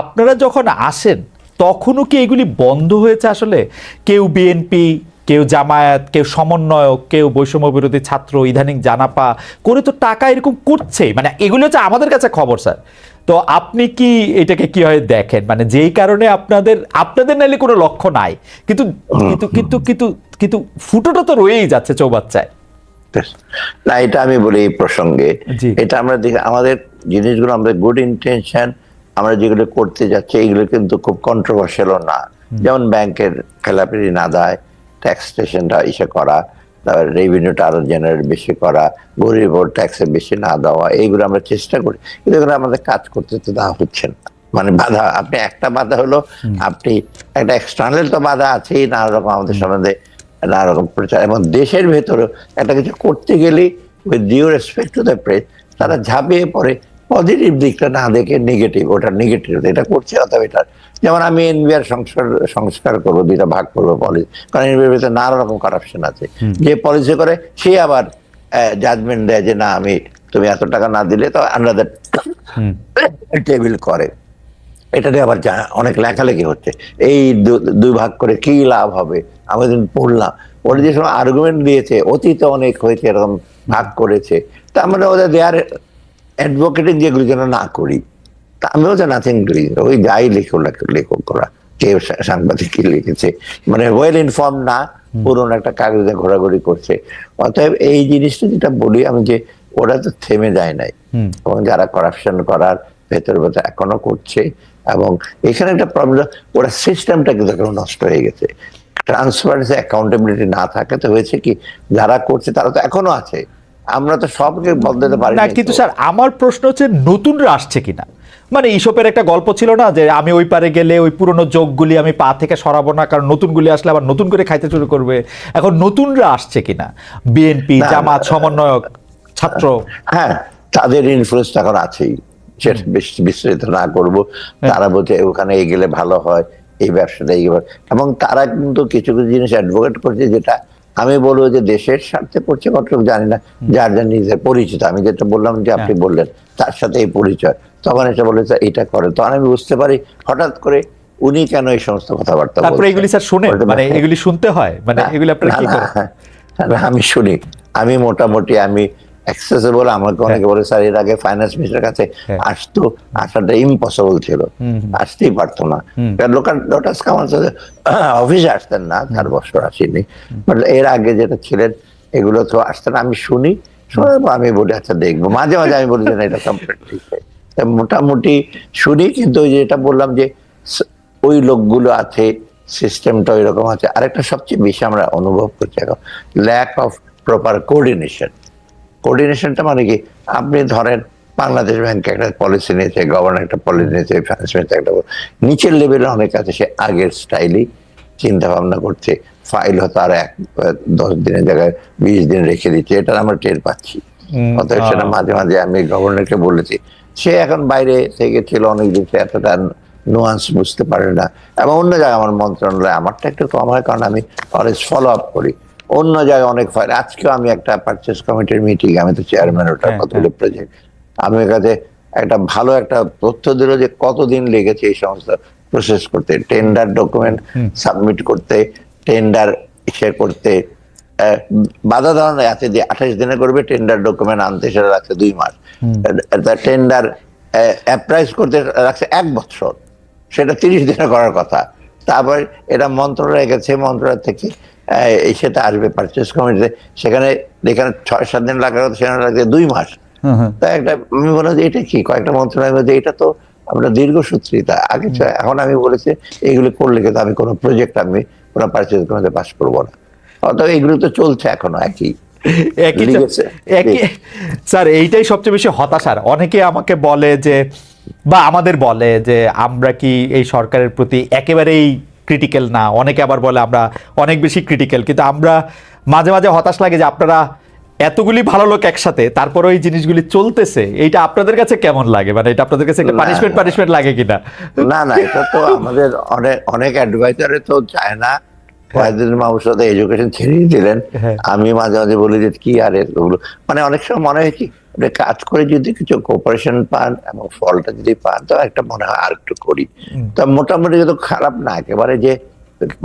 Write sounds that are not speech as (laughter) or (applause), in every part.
আপনারা যখন আসেন তখনও কি এগুলি বন্ধ হয়েছে আসলে? কেউ বিএনপি কেউ জামায়াত কেউ সমন্বয়ক কেউ বৈষম্য বিরোধী ছাত্র ইদানিং জানাপা করে তো টাকা এরকম করছে মানে এগুলো হচ্ছে আমাদের কাছে খবর স্যার। তো আপনি কি এটাকে কীভাবে দেখেন? মানে যেই কারণে আপনাদের আপনাদের নাইলে কোনো লক্ষ্য নাই। কিন্তু কিন্তু কিন্তু কিন্তু কিন্তু ফুটোটা তো রয়েই যাচ্ছে চৌবাচ্চায়। না এটা আমি বলি এই প্রসঙ্গে। এটা আমরা দেখি আমাদের জিনিসগুলো আমাদের গুড ইন্টেনশন আমরা যেগুলো করতে যাচ্ছি এগুলো কিন্তু খুব কন্ট্রোভার্সিয়ালও না। যেমন ব্যাংকের খেলাপি ঋণ আদায় ট্যাক্স স্টেশনটা ইসে করা তারপর রেভিনিউটা আরও জেনারেট বেশি করা গরিব ট্যাক্সে বেশি না দেওয়া এইগুলো আমরা চেষ্টা করি। কিন্তু এগুলো আমাদের কাজ করতে তো দেওয়া হচ্ছে না। মানে বাধা আপনি একটা বাধা হলো আপনি একটা এক্সটার্নাল তো বাধা আছেই নানা রকম আমাদের সম্বন্ধে নানা রকম প্রচার। এবং দেশের ভেতরে একটা কিছু করতে গেলে with due respect to the press তারা ঝাঁপিয়ে পড়ে পজিটিভ দিকটা না দেখে নেগেটিভ ওটা নেগেটিভ এটা করছে অথবা এটা। যেমন আমি এনবিআর সংস্কার সংস্কার করব দুইটা ভাগ করব পলিসি কারণ এনবিআর ভিতরে নানা রকম কারাপশন আছে। যে পলিসি করে সে আবার জাজমেন্ট দেয় যে না আমি তুমি এত টাকা না দিলে তো আন্ডার টেবিল করে। এটা নিয়ে আবার অনেক লেখালেখি হচ্ছে। এই দুই ভাগ করে কি লাভ হবে? আমি পড়লাম। ওরা যে সময় আর্গুমেন্ট দিয়েছে অতীতে অনেক হয়েছে এরকম ভাগ করেছে। তার মানে ওদের দেয়ার অ্যাডভোকেটিং যেগুলো যেন না করি। তা আমিও যে নাথিং ডুইং ওই যাই লেখো লেখ- লেখক করা কেউ সাংবাদিক কি লিখেছে। মানে ওয়েল ইনফর্ম না পুরোনো একটা কাগজে ঘোরাঘুরি করছে। অতএব এই জিনিসটা যেটা বলি আমি যে ওরা তো থেমে যায় নাই। এবং যারা করাপশন করার ভেতর ভেতর এখনও করছে এবং এখানে একটা প্রবলেম ওরা সিস্টেমটা কিন্তু এখন নষ্ট হয়ে গেছে। ট্রান্সপারেন্সি অ্যাকাউন্টেবিলিটি না থাকে তো হয়েছে কি যারা করছে তারা তো এখনও আছে। আমরা তো সবকে বদলাতে পারি না কিন্তু স্যার আমার প্রশ্ন হচ্ছে নতুনরা আসছে কিনা? মানে ইসপের একটা গল্প ছিল না যে আমি ওই পারে গেলে ওই পুরনো যোগগুলি আমি পা থেকে সরাবো না কারণ নতুনগুলি আসলে আবার নতুন করে খাইতে শুরু করবে। এখন নতুনরা আসছে কিনা? বিএনপি জামাত সমন্বয়ক ছাত্র? হ্যাঁ তাদের ইনফ্লুয়েন্স এখন আছেই। সেটা বেশ বিস্তৃত না করব। তারা বলছে ওখানে গেলে ভালো হয় এই ব্যবসাটা এই এবং তারা কিন্তু কিছু কিছু জিনিস অ্যাডভোকেট করছে যেটা আমি বলব যে দেশের স্বার্থে করছে কতটুকু জানি না যার যার নিজের পরিচিত। আমি যেটা বললাম যে আপনি বললেন তার সাথে এই পরিচয়। তখন এটা বলে এটা করে তখন আমি বুঝতে পারি হঠাৎ করে উনি কেন এই সমস্ত কথাবার্তা তারপরে এগুলি স্যার শুনে মানে এগুলি শুনতে হয়। মানে এগুলি আপনারা কি করেন? আমি শুনি। আমি মোটামুটি আমি অ্যাক্সেসেবল আমাকে অনেকে বলে স্যার এর আগে ফাইন্যান্স মিনিস্টার কাছে হ্যাঁ। আসতো আসাটা ইম্পসিবল ছিল। আসতেই পারতো না। লোকাল লোটাস কামাল অফিসে আসতেন না চার বছর আসেনি। বাট এর আগে যেটা ছিলেন এগুলো তো আসতেন আমি শুনি শোনার পর আমি বলি আচ্ছা দেখব। মাঝে মাঝে আমি বলি যে না, এটা কমপ্লিট ঠিক হয় মোটামুটি শুনি কিন্তু ওই যেটা বললাম যে ওই লোকগুলো আছে সিস্টেমটা ওই রকম আছে। আরেকটা সবচেয়ে বেশি আমরা অনুভব করছি এখন ল্যাক অফ প্রপার কোঅর্ডিনেশন কোঅর্ডিনেশনটা মানে কি? আপনি ধরেন বাংলাদেশ ব্যাংক একটা পলিসি নিয়েছে গভর্নর একটা পলিসি নিয়েছে ফাইন্যান্স মিনিস্টার একটা নিচের লেভেলে অনেক আছে সে আগের স্টাইলই চিন্তা ভাবনা করছে। ফাইল হয়তো আর এক দশ দিনের জায়গায় বিশ দিন রেখে দিচ্ছে এটা আমরা টের পাচ্ছি। অতএব সেটা মাঝে মাঝে আমি গভর্নরকে বলেছি। সে এখন বাইরে থেকে ছিল অনেক দিন সে এতটা নোয়ান্স বুঝতে পারে না। এবং অন্য জায়গায় আমার মন্ত্রণালয় আমারটা একটু কম হয় কারণ আমি অলওয়েজ ফলো আপ করি। অন্য জায়গায় অনেক ফাইল আজকেও আমি একটা পারচেস কমিটির মিটিং আমি তো চেয়ারম্যান ওটার হ্যাঁ, কতগুলো প্রজেক্ট আমি ওর কাছে একটা ভালো একটা তথ্য দিল যে কতদিন লেগেছে এই সমস্ত প্রসেস করতে। টেন্ডার ডকুমেন্ট সাবমিট করতে টেন্ডার ইসে করতে আহ, বাধা ধরনের আছে যে আঠাশ দিনে করবে টেন্ডার ডকুমেন্ট আনতে সেটা লাগছে দুই মাস। টেন্ডার অ্যাপ্রাইজ করতে লাগছে এক বছর। সেটা তিরিশ দিনে করার কথা। তারপর এটা মন্ত্রণালয়ে গেছে মন্ত্রণালয় থেকে সেটা আসবে পারচেস কমিটিতে সেখানে যেখানে ছয় সাত দিন লাগার কথা সেখানে লাগছে দুই মাস। হুম, হুম। তা একটা আমি বললাম যে এটা কি? কয়েকটা মন্ত্রণালয়ের মধ্যে এটা তো আমরা দীর্ঘসূত্রিতা আগে এখন আমি বলেছি এগুলো করলে কিন্তু আমি কোনো প্রজেক্ট আমি কোনো পারচেজ কমিটিতে পাস করব না। অতএব এগুলো তো চলছে এখনও একই। একই একই স্যার এইটাই সবচেয়ে বেশি হতাশার। অনেকে আমাকে বলে যে বা আমাদের বলে যে আমরা কি এই সরকারের প্রতি একেবারেই ক্রিটিক্যাল না? অনেকে আবার বলে আমরা অনেক বেশি ক্রিটিক্যাল কিন্তু আমরা মাঝে মাঝে হতাশ লাগে যে আপনারা এতগুলি ভালো লোক একসাথে তারপরে ওই জিনিসগুলি চলতেছে এইটা আপনাদের কাছে কেমন লাগে? মানে এটা আপনাদের কাছে একটা পানিশমেন্ট পানিশমেন্ট লাগে কিনা? না না এটা তো আমাদের অনেক অনেক অ্যাডভাইজারে তো চায় না। ওয়াহিদুল মাহমুদ সাথে এডুকেশন ছেড়েই দিলেন। হ্যাঁ। আমি মাঝে মাঝে বলি যে কি আর মানে অনেক সময় মনে হয় কি কাজ করে যদি কিছু কোপারেশন পান এবং ফলটা যদি পান তো একটা মনে হয় আর একটু করি তো মোটামুটি যদি খারাপ না একেবারে যে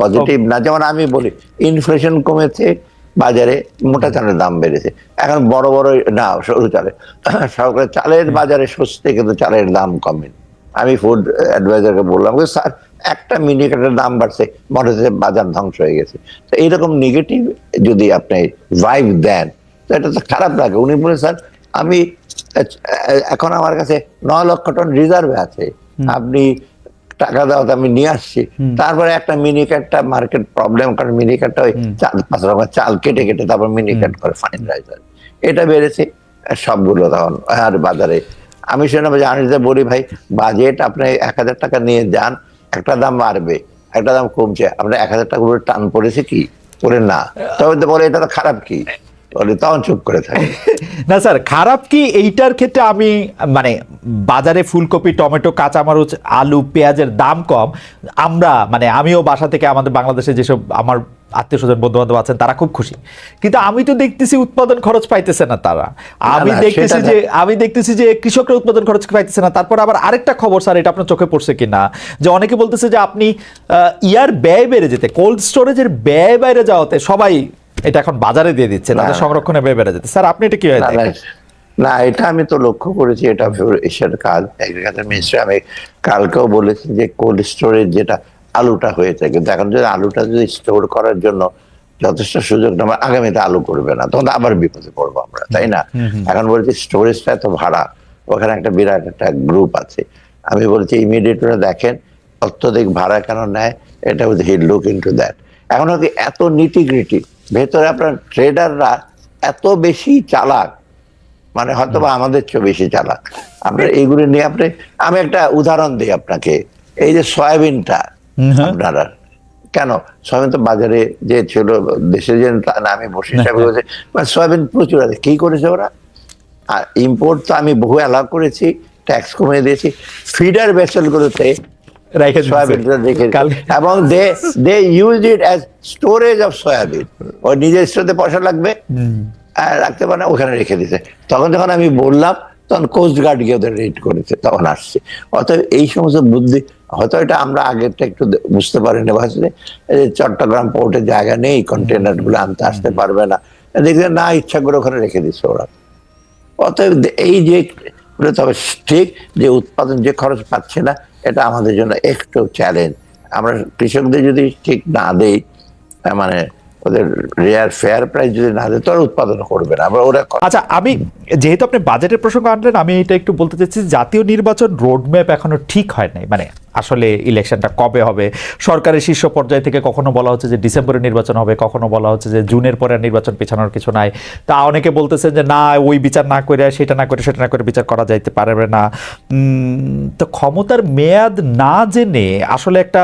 পজিটিভ না যেমন আমি বলি ইনফ্লেশন কমেছে বাজারে মোটা চালের দাম বেড়েছে। এখন বড় বড় না সরু চালে সরকার চালের বাজারে সস্তে কিন্তু চালের দাম কমেনি আমি ফুড অ্যাডভাইজারকে বললাম স্যার একটা মিনিকেটের দাম বাড়ছে মনে হচ্ছে বাজার ধ্বংস হয়ে গেছে। তো এইরকম নেগেটিভ যদি আপনি ভাইব দেন তো এটা তো খারাপ লাগে। উনি বলে স্যার আমি এখন আমার কাছে নয় লক্ষ টন রিজার্ভে আছে। আপনি টাকা দাও আমি নিয়ে আসছি। তারপরে একটা মিনি মিনিকেটটা মার্কেট প্রবলেম কারণ মিনিকেটটা ওই চাল পাঁচ রকমের চাল কেটে কেটে তারপর মিনি মিনিকেট করে ফাইন রাইজার এটা বেড়েছে সবগুলো তখন আর বাজারে। আমি শুনে জানি যে বলি ভাই বাজেট আপনি এক হাজার টাকা নিয়ে যান একটা দাম বাড়বে একটা দাম কমছে। আমরা এক হাজার টাকা করে টান পড়েছে কি? করে না। তবে তো বলে এটা তো খারাপ কি? বলে চুপ করে থাকে। না স্যার খারাপ কি? এইটার ক্ষেত্রে আমি মানে বাজারে ফুলকপি টমেটো কাঁচামরিচ আলু পেঁয়াজের দাম কম। আমরা মানে আমিও বাসা থেকে আমাদের বাংলাদেশে যেসব আমার আত্মীয় স্বজন বন্ধু বান্ধব আছেন তারা খুব খুশি। কিন্তু আমি তো দেখতেছি উৎপাদন খরচ পাইতেছে না তারা। আমি দেখতেছি যে আমি দেখতেছি যে কৃষকরা উৎপাদন খরচ পাইতেছে না। তারপর আবার আরেকটা খবর স্যার এটা আপনার চোখে পড়ছে কিনা যে অনেকে বলতেছে যে আপনি ইয়ার ব্যয় বেড়ে যেতে কোল্ড স্টোরেজের ব্যয় বাইরে যাওয়াতে সবাই এটা এখন বাজারে দিয়ে দিচ্ছে তাদের। সংরক্ষণে ব্যয় বেড়ে যেতে স্যার আপনি এটা কি হয় না, এটা আমি তো লক্ষ্য করেছি এটা এশিয়ার কাজ। এগ্রিকালচার মিনিস্ট্রি আমি কালকেও বলেছি যে কোল্ড স্টোরেজ যেটা আলুটা হয়েছে কিন্তু এখন যদি আলুটা যদি স্টোর করার জন্য যথেষ্ট সুযোগ না আগামীতে আলু করবে না তখন আবার বিপদে পড়ব আমরা তাই না? এখন বলছি স্টোরেজটা এত ভাড়া ওখানে একটা বিরাট একটা গ্রুপ আছে। আমি বলছি ইমিডিয়েট ওরা দেখেন অত্যধিক ভাড়া কেন নেয় এটা with he look into that. এখন হচ্ছে এত নিটিগ্রিটি ভেতরে আপনার ট্রেডাররা এত বেশি চালাক মানে হয়তো বা আমাদের চেয়ে বেশি চালাক। আপনার এইগুলো নিয়ে আপনি আমি একটা উদাহরণ দিই আপনাকে। এই যে সয়াবিনটা হ্যাঁ। আপনারা কেন? সয়াবিন তো বাজারে যে ছিল দেশের যে আমি বসে হিসাবে (laughs) মানে সয়াবিন প্রচুর আছে। কি করেছে ওরা? আর ইম্পোর্ট তো আমি বহু অ্যালাউ করেছি ট্যাক্স কমিয়ে দিয়েছি। ফিডার ভেসেলগুলোতে এবং they they use it as storage of soybean ওই নিজের স্টোরে পয়সা লাগবে আর রাখতে পারে না ওখানে রেখে দিতে তখন যখন আমি বললাম তখন কোস্ট গার্ড গিয়ে ওদের রেড করেছে তখন আসছে। অতএব এই সমস্ত বুদ্ধি হয়তো এটা আমরা আগেরটা একটু বুঝতে পারিনি ভাবছি এই চট্টগ্রাম পোর্টে জায়গা নেই কন্টেনারগুলো আনতে আসতে পারবে না। দেখলে না ইচ্ছা করে ওখানে রেখে দিচ্ছে ওরা। অতএব এই যে বলে তবে ঠিক যে উৎপাদন যে খরচ পাচ্ছে না, এটা আমাদের জন্য একটু চ্যালেঞ্জ আমরা কৃষকদের যদি ঠিক না দেই মানে ওদের রেয়ার ফেয়ার প্রাইস যদি না দেয়, তো আর উৎপাদন করবে না। আমরা ওরা আচ্ছা আমি যেহেতু আপনি বাজেটের প্রসঙ্গ আনলেন, আমি এটা একটু বলতে চাচ্ছি জাতীয় নির্বাচন রোডম্যাপ এখনও ঠিক হয় নাই। মানে আসলে ইলেকশনটা কবে হবে? সরকারের শীর্ষ পর্যায় থেকে কখনো বলা হচ্ছে যে ডিসেম্বরে নির্বাচন হবে, কখনো বলা হচ্ছে যে জুনের পরে নির্বাচন পেছানোর কিছু নাই। তা অনেকে বলতেছেন যে, না, ওই বিচার না করে, সেটা না করে, সেটা না করে বিচার করা যাইতে পারবে না। তো ক্ষমতার মেয়াদ না জেনে আসলে একটা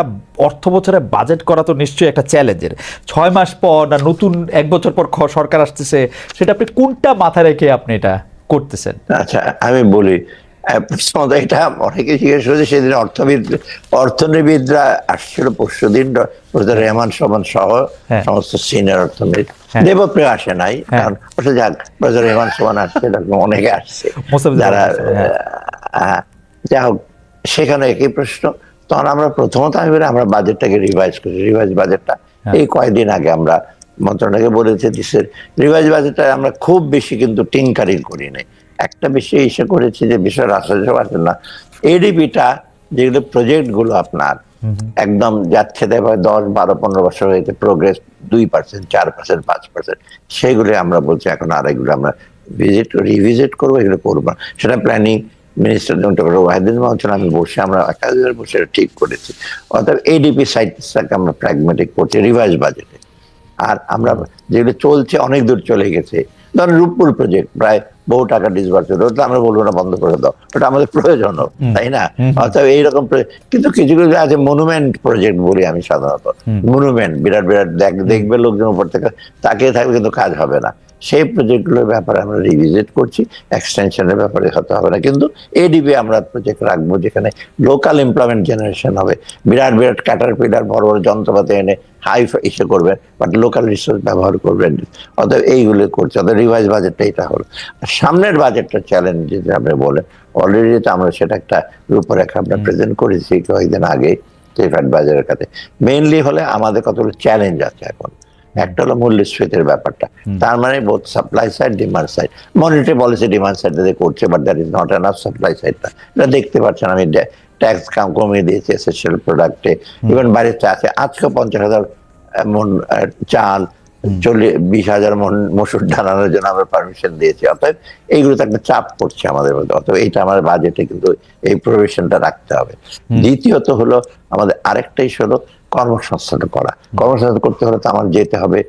অর্থ বছরে বাজেট করা তো নিশ্চয়ই একটা চ্যালেঞ্জের ছয় মাস পর না নতুন এক বছর পর সরকার আসতেছে, সেটা আপনি কোনটা মাথায় রেখে আপনি এটা করতেছেন? আচ্ছা আমি বলি এটা অনেকে জিজ্ঞেস করেছে সেদিন অর্থবিদ অর্থনীতিবিদরা আসছিল পরশু দিন রেহমান সমান সহ হ্যাঁ। সমস্ত সিনিয়র অর্থনীতি হ্যাঁ। দেবপ্রিয় আসে নাই হ্যাঁ। কারণ যাক প্রফেসর রেহমান সমান আসছে অনেকে আসছে যারা রহমান, হ্যাঁ। যা হোক সেখানে একই প্রশ্ন তখন আমরা প্রথমত আমি আমরা বাজেটটাকে রিভাইজ করি রিভাইজ বাজেটটা। এই কয়েকদিন আগে আমরা মন্ত্রণালয়কে বলেছে দেশের রিভাইজ বাজেটটা আমরা খুব বেশি কিন্তু টিঙ্কারিং করি নাই একটা বিষয় এসে করেছি যে বিষয় রাষ্ট্রসভা আছে না এডিপিটা যেগুলো প্রজেক্টগুলো আপনার একদম যাচ্ছে দেখবে দশ বারো পনেরো বছর হয়েছে প্রোগ্রেস দুই পার্সেন্ট চার পার্সেন্ট পাঁচ পার্সেন্ট সেগুলো আমরা বলছি এখন আর এগুলো আমরা ভিজিট রিভিজিট করব এগুলো করব সেটা planning minister doctor Wahidul Mahajan আমি বসে আমরা একাধিক বসে ঠিক করেছি। অর্থাৎ এডিপি সাইটটাকে আমরা প্র্যাগমেটিক করছি রিভাইজ বাজেটে আর আমরা যেগুলো চলছে অনেক দূর চলে গেছে। ধরেন রূপপুর প্রজেক্ট প্রায় বহু টাকা ডিসবার্স ওটা আমরা বলব না বন্ধ করে দাও ওটা আমাদের প্রয়োজন তাই না? অর্থাৎ এইরকম কিন্তু কিছু কিছু আছে মনুমেন্ট প্রজেক্ট বলি আমি সাধারণত। মনুমেন্ট বিরাট বিরাট দেখ- দেখবে লোকজন উপর থেকে তাকিয়ে থাকবে কিন্তু কাজ হবে না। সেই প্রজেক্টগুলোর ব্যাপারে আমরা রিভিজিট করছি এক্সটেনশনের ব্যাপারে হতে হবে না। কিন্তু এডিবি আমরা প্রজেক্ট রাখব যেখানে লোকাল এমপ্লয়মেন্ট জেনারেশন হবে। বিরাট বিরাট ক্যাটার পিলার বড় বড় যন্ত্রপাতি এনে হাই ইসে করবেন বাট লোকাল রিসোর্স ব্যবহার করবেন। অতএব এইগুলো করছে অতএব রিভাইজ বাজেটটা এটা হলো। আর সামনের বাজেটটা চ্যালেঞ্জ যেটা আপনি বলেন অলরেডি তো আমরা সেটা একটা রূপরেখা আমরা প্রেজেন্ট করেছি কয়েকদিন আগে চিফ অ্যাডভাইজারের কাছে। মেইনলি হলে আমাদের কতগুলো চ্যালেঞ্জ আছে এখন। একটা হলো মূল্যস্ফীতির ব্যাপারটা। তার মানে বোধ supply side demand side monetary policy demand side করছে but that is not enough supply সাইডটা এটা দেখতে পাচ্ছেন আমি ট্যাক্স কাম কমিয়ে দিয়েছি এসেন্সিয়াল প্রোডাক্টে ইভেন বাড়িতে আছে। আজকে পঞ্চাশ হাজার মন চাল চল্লিশ বিশ হাজার মন মসুর ডালানোর জন্য আমরা পারমিশন দিয়েছি। অতএব এইগুলোতে একটা চাপ পড়ছে আমাদের মধ্যে। অতএব এইটা আমার বাজেটে কিন্তু এই প্রভিশনটা রাখতে হবে। দ্বিতীয়ত হলো আমাদের আরেকটাই হলো কর্মসংস্থান করা। কর্মসংস্থান করতে হলে তো আমার যেতে হবে।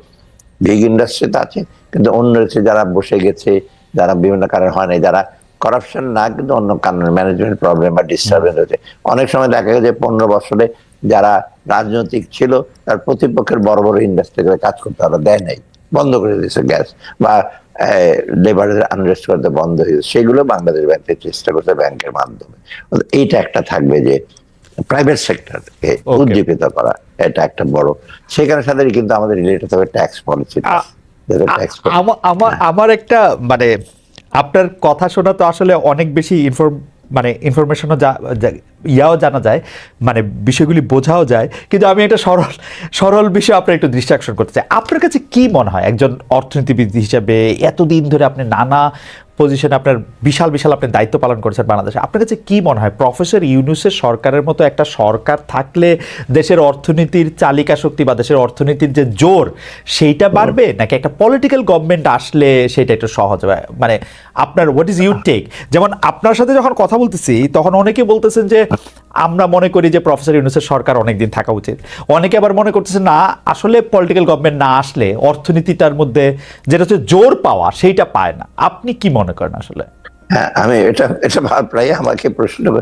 বিগ ইন্ডাস্ট্রিতে আছে, কিন্তু অন্য দেশে যারা বসে গেছে, যারা বিভিন্ন কারণে হয় নাই, যারা করাপশন না, কিন্তু অন্য কারণে ম্যানেজমেন্ট প্রবলেম বা ডিস্টারবেন্স হয়েছে। অনেক সময় দেখা গেছে পনেরো বছরে যারা রাজনৈতিক ছিল, তার প্রতিপক্ষের বড় বড় ইন্ডাস্ট্রিতে কাজ করতে তারা দেয় নাই। বন্ধ করে দিয়েছে গ্যাস বা লেবারের আনরেস্ট করতে বন্ধ হয়েছে সেগুলো বাংলাদেশ ব্যাংকে চেষ্টা করছে ব্যাংকের মাধ্যমে। এইটা একটা থাকবে যে প্রাইভেট সেক্টরকে. উজ্জীবিত করা এটা একটা বড়। সেখানে সাথে কিন্তু আমাদের রিলেটেড হবে ট্যাক্স পলিসি আমার আমার একটা মানে আপনার কথা শোনা তো আসলে অনেক বেশি ইনফর্ম মানে ইনফরমেশনও যা যা- ইয়াও জানা যায় মানে বিষয়গুলি বোঝাও যায়। কিন্তু আমি একটা সরল সরল বিষয় আপনার একটু দৃষ্টি আকর্ষণ করতে চাই। আপনার কাছে কি মনে হয়? একজন অর্থনীতিবিদ হিসাবে এতদিন ধরে আপনি নানা পজিশনে আপনার বিশাল বিশাল আপনি দায়িত্ব পালন করেছেন বাংলাদেশে। আপনার কাছে কি মনে হয়? প্রফেসর ইউনুসের সরকারের মতো একটা সরকার থাকলে দেশের অর্থনীতির চালিকা শক্তি বা দেশের অর্থনীতির যে জোর সেইটা বাড়বে? নাকি একটা পলিটিক্যাল গভর্নমেন্ট আসলে সেটা একটু সহজ হবে মানে আপনার হোয়াট ইজ ইউ টেক যেমন আপনার সাথে যখন কথা বলতেছি তখন অনেকে বলতেছেন যে আমরা মনে করি যে প্রফেসর ইউনুসের সরকার অনেকদিন থাকা উচিত। অনেকে আবার মনে করতেছে না আসলে পলিটিক্যাল গভর্নমেন্ট না আসলে অর্থনীতিটার মধ্যে যেটা হচ্ছে জোর পাওয়া সেইটা পায় না। আপনি কি মনে করেন আসলে? হ্যাঁ আমি এটা এটা প্রায় আমাকে প্রশ্ন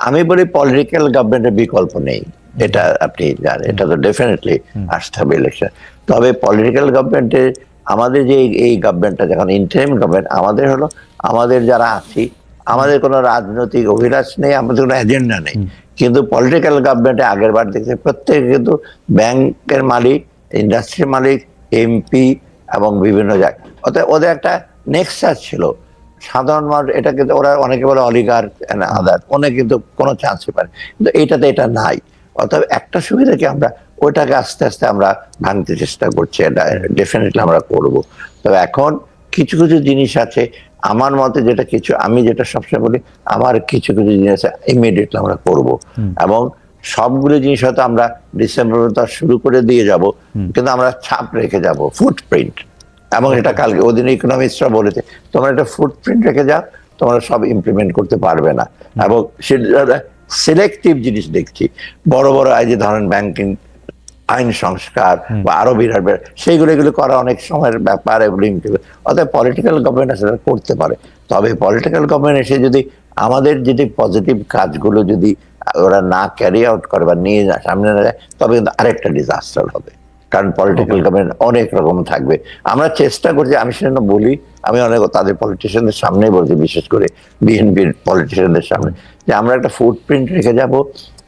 আমি বলি পলিটিক্যাল গভর্নমেন্টের বিকল্প নেই। এটা আপনি জানেন এটা তো ডেফিনেটলি আসতে হবে ইলেকশন তবে পলিটিক্যাল গভর্নমেন্টের আমাদের যে এই- গভর্নমেন্টটা যখন ইন্টারিম গভর্নমেন্ট আমাদের হলো আমাদের যারা আছি আমাদের কোনো রাজনৈতিক অভিলাষ নেই আমাদের কোনো এজেন্ডা নেই। কিন্তু পলিটিক্যাল গভর্নমেন্টে আগের বার দেখতে প্রত্যেকে কিন্তু ব্যাংকের মালিক ইন্ডাস্ট্রির মালিক এমপি এবং বিভিন্ন জায়গায় অতএব ওদের একটা নেক্সাস ছিল। সাধারণ মানুষ এটা কিন্তু ওরা অনেকে বলে অলিগার আদার অনেক কিন্তু কোনো চান্সই না। কিন্তু এটাতে এটা নাই। অর্থাৎ একটা সুবিধা কি আমরা ওটাকে আস্তে আস্তে আমরা ভাঙতে চেষ্টা করছি এটা ডেফিনেটলি আমরা করব। তবে এখন কিছু কিছু জিনিস আছে আমার মতে যেটা কিছু আমি যেটা সবসময় বলি আমার কিছু কিছু জিনিস ইমিডিয়েটলি আমরা করব। এবং সবগুলো জিনিস হয়তো আমরা ডিসেম্বর শুরু করে দিয়ে যাব কিন্তু আমরা ছাপ রেখে যাব ফুটপ্রিন্ট এবং এটা কালকে ওদিন ইকোনমিক্সরা বলেছে তোমরা একটা ফুটপ্রিন্ট রেখে যাও তোমরা সব ইমপ্লিমেন্ট করতে পারবে না। এবং সিলেক্টিভ জিনিস দেখছি বড় বড় এই যে ধরেন ব্যাংকিং আইন সংস্কার বা আরও বিরাট বিরাট সেইগুলো এগুলো করা অনেক সময়ের ব্যাপার এগুলো অর্থাৎ পলিটিক্যাল গভর্নমেন্ট সেটা করতে পারে। তবে পলিটিক্যাল গভর্নমেন্ট এসে যদি আমাদের যদি পজিটিভ কাজগুলো যদি ওরা না ক্যারি আউট করে বা নিয়ে সামনে না যায় তবে কিন্তু আরেকটা ডিজাস্টার হবে। কারণ পলিটিক্যাল কমেন্ট অনেক রকম থাকবে। আমরা চেষ্টা করছি আমি সেজন্য বলি আমি অনেক তাদের পলিটিশিয়ানদের সামনেই বলছি বিশেষ করে বিএনপির পলিটিশিয়ানদের সামনে যে আমরা একটা ফুটপ্রিন্ট রেখে যাব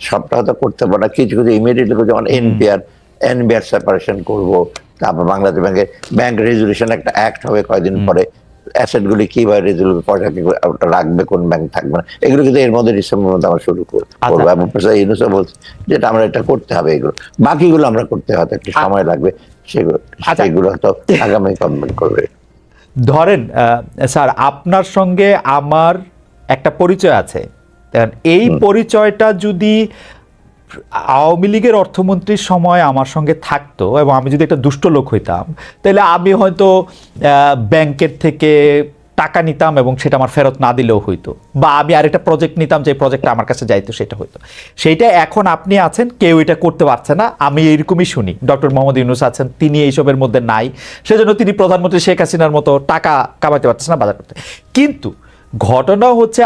সবটা হয়তো করতে পারব না। কিছু কিছু ইমিডিয়েটলি যেমন এনপিআর এনবিআর সেপারেশন করব তারপর বাংলাদেশ ব্যাংকের ব্যাংক রেজুলেশন একটা অ্যাক্ট হবে কয়েকদিন পরে। অ্যাসেট গুলি কীভাবে রেজুল পয়সা কি রাখবে কোন ব্যাংক থাকবে না এগুলো কিন্তু এর মধ্যে ডিসেম্বর মধ্যে আমরা শুরু করব আচ্ছা। এবং প্রফেসর ইউনুসও বলছে যেটা আমরা এটা করতে হবে এগুলো। বাকিগুলো আমরা করতে হয়তো একটু সময় লাগবে সেগুলো আচ্ছা। সেগুলো হয়তো আগামী গভর্নমেন্ট করবে। ধরেন আহ, স্যার আপনার সঙ্গে আমার একটা পরিচয় আছে। এই পরিচয়টা যদি আওয়ামী লীগের অর্থমন্ত্রীর সময় আমার সঙ্গে থাকতো এবং আমি যদি একটা দুষ্ট লোক হইতাম, তাহলে আমি হয়তো ব্যাংকের থেকে টাকা নিতাম এবং সেটা আমার ফেরত না দিলেও হইতো বা আমি আরেকটা প্রজেক্ট নিতাম যে প্রজেক্টটা আমার কাছে যাইতো সেটা হইতো। সেইটা এখন আপনি আছেন, কেউ এটা করতে পারছে না, আমি এরকমই শুনি। ডক্টর মোহাম্মদ ইউনুস আছেন, তিনি এইসবের মধ্যে নাই, সেজন্য তিনি প্রধানমন্ত্রী শেখ হাসিনার মতো টাকা কামাতে পারছেন না বাজার করতে। কিন্তু ঘটনা হচ্ছে